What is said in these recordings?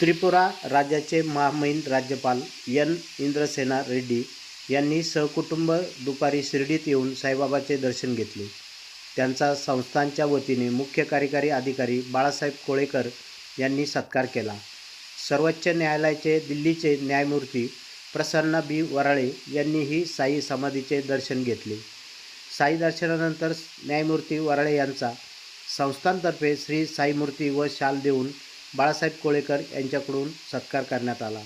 त्रिपुरा राज्याचे महामहिम राज्यपाल एन. इंद्रसेना रेड्डी यांनी सहकुटुंब दुपारी शिर्डीत येऊन साईबाबाचे दर्शन घेतले. त्यांचा संस्थांच्या वतीने मुख्य कार्यकारी अधिकारी बाळासाहेब कोळेकर यांनी सत्कार केला. सर्वोच्च न्यायालयाचे दिल्लीचे न्यायमूर्ती प्रसन्न बी. वराळे यांनीही साई समाधीचे दर्शन घेतले. साई दर्शनानंतर न्यायमूर्ती वराळे यांचा संस्थांतर्फे श्री साईमूर्ती व शाल देऊन बाळासाहेब कोळेकर यांच्याकडून सत्कार करण्यात आला.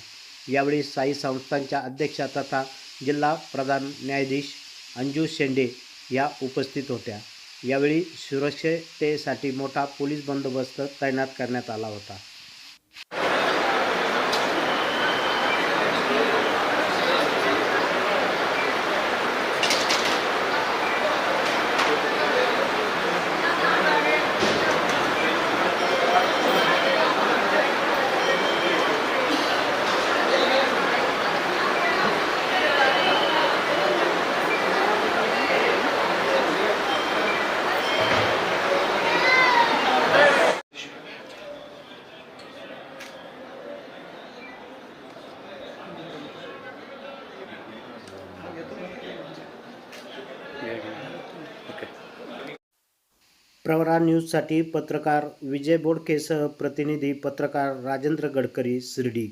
यावेळी साई संस्थांच्या अध्यक्षा तथा जिल्हा प्रधान न्यायाधीश अंजू शेंडे या उपस्थित होत्या. यावेळी सुरक्षतेसाठी मोठा पोलीस बंदोबस्त तैनात करण्यात आला होता. प्रवरा न्यूजसाठी पत्रकार विजय बोडकेसह प्रतिनिधी पत्रकार राजेंद्र गडकरी शिर्डी.